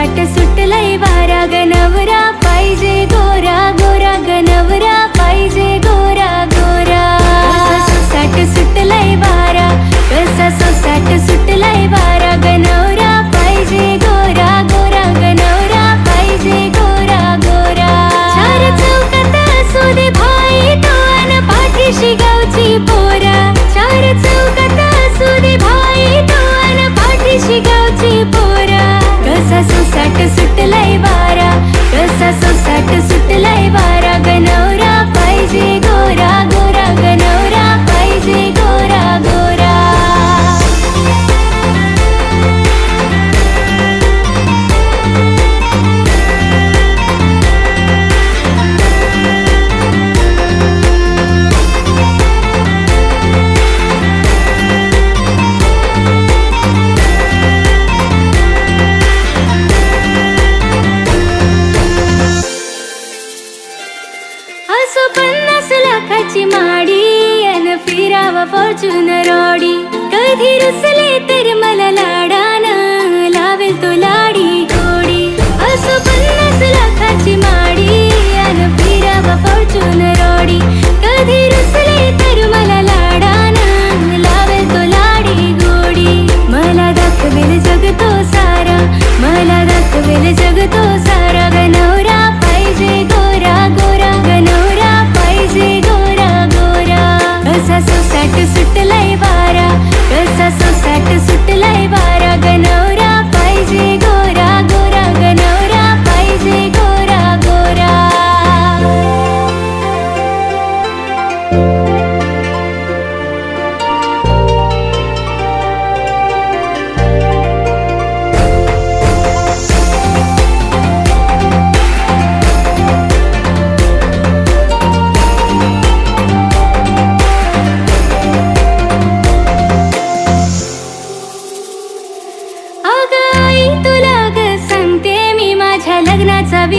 ताट सुटलाय बारा गणवरा पाहिजे गो. फॉर्च्युनर ऑडी कधी रुसले तर मला लाड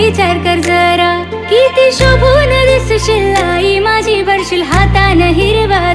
विचार कर जरा. किती शोभून दिसशील आई माझी वरशील हातानं हिरवा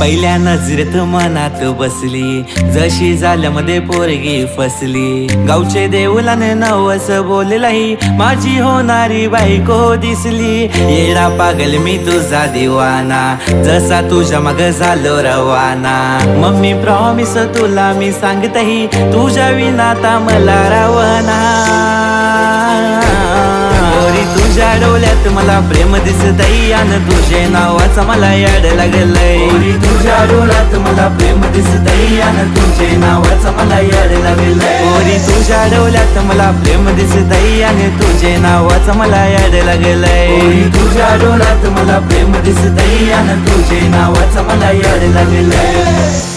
पहिल्या नजरेत मनात बसली. जशी झाल्यामध्ये पोरगी फसली. गावचे देऊलाने नवस बोललाही माझी होणारी बायको दिसली. येडा पागल मी तुझा दिवाना जसा तुझ्या मग झालो रवाना. मम्मी प्रॉमिस तुला मी सांगतही तुझ्या विनाता मला रवाना. मला प्रेम दिसतई आणि तुझे नावाचा मला याड लागलंय. तुझ्या डोळ्यात मला प्रेम दिसतई आणि तुझे नावाचा मला याड लागलंय. पोरी तुझ्या डोळ्यात मला प्रेम दिसतई आणि तुझे नावाचा मला याड लागलंय. तुझ्या डोळ्यात मला प्रेम दिसतई आणि तुझे नावाचा मला याड लागलंय.